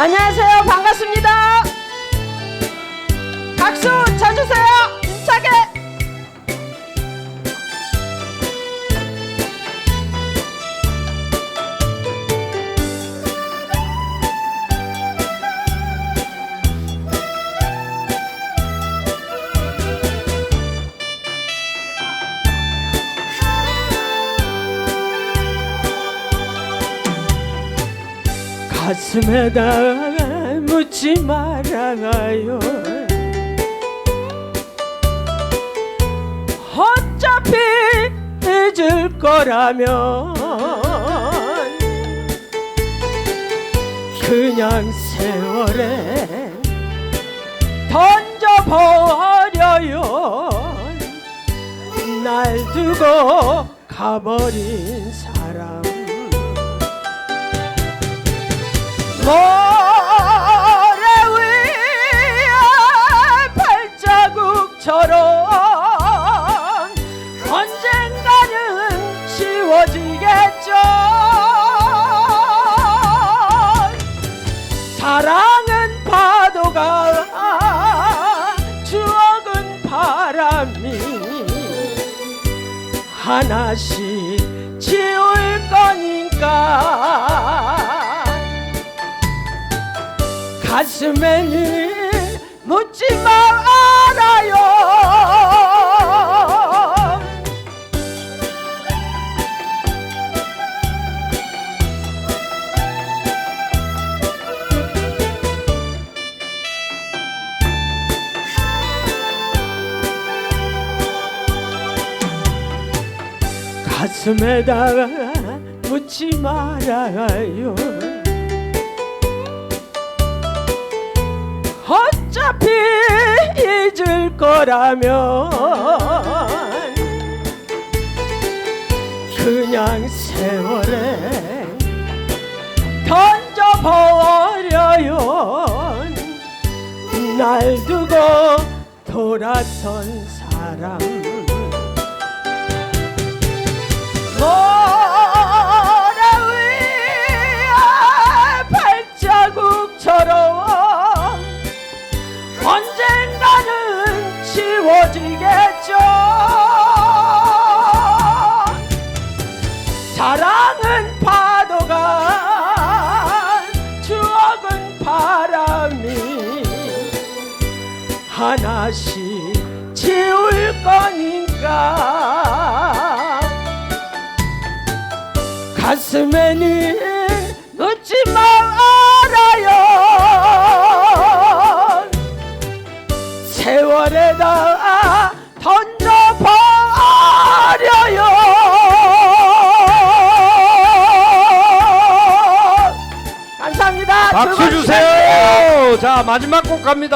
안녕하세요. 반갑습니다. 박수 가슴에다 묻지 말아요. 어차피 잊을 거라면 그냥 세월에 던져버려요. 날 두고 가버린 사람 모래 위에 발자국처럼 언젠가는 지워지겠죠. 사랑은 파도가 추억은 바람이 하나씩 지울 가슴에는 묻지 말아요 가슴에다가 묻지 어차피 잊을 거라면 그냥 세월에 던져버려요. 날 두고 돌아선 사람 사랑은 파도가 추억은 바람이 하나씩 지울 거니까. 가슴에는 박수 주세요. 자 마지막 곡 갑니다.